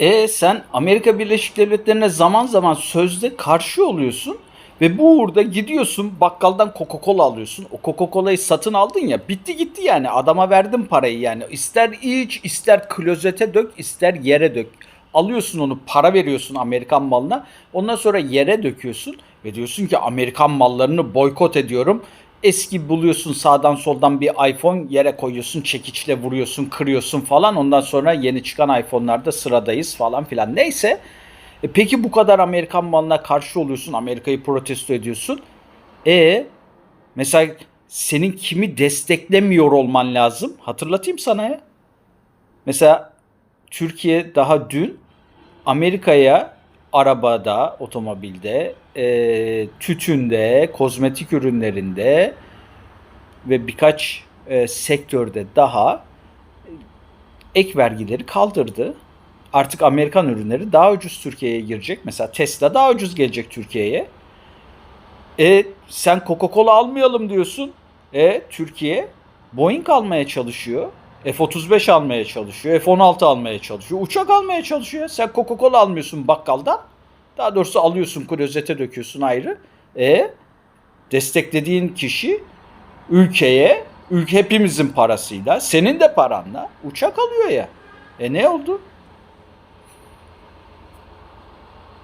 E sen Amerika Birleşik Devletleri'ne zaman zaman sözde karşı oluyorsun ve bu uğurda gidiyorsun bakkaldan Coca-Cola alıyorsun. O Coca-Cola'yı satın aldın ya bitti gitti yani adama verdin parayı yani. İster iç ister klozete dök ister yere dök. Alıyorsun onu para veriyorsun Amerikan malına ondan sonra yere döküyorsun ve diyorsun ki Amerikan mallarını boykot ediyorum. Eski buluyorsun sağdan soldan bir iPhone yere koyuyorsun çekiçle vuruyorsun kırıyorsun falan ondan sonra yeni çıkan iPhone'larda sıradayız falan filan neyse. E peki bu kadar Amerikan malına karşı oluyorsun Amerika'yı protesto ediyorsun. E mesela senin kimi desteklemiyor olman lazım hatırlatayım sana ya. Mesela Türkiye daha dün Amerika'ya arabada, otomobilde, e, tütünde, kozmetik ürünlerinde ve birkaç e, sektörde daha ek vergileri kaldırdı. Artık Amerikan ürünleri daha ucuz Türkiye'ye girecek. Mesela Tesla daha ucuz gelecek Türkiye'ye. E sen Coca-Cola almayalım diyorsun. E Türkiye Boeing almaya çalışıyor. F-35 almaya çalışıyor. F-16 almaya çalışıyor. Uçak almaya çalışıyor. Sen Coca-Cola almıyorsun bakkaldan. Daha doğrusu alıyorsun klozete döküyorsun ayrı. E desteklediğin kişi ülkeye, ülke hepimizin parasıyla, senin de paranla uçak alıyor ya. E ne oldu?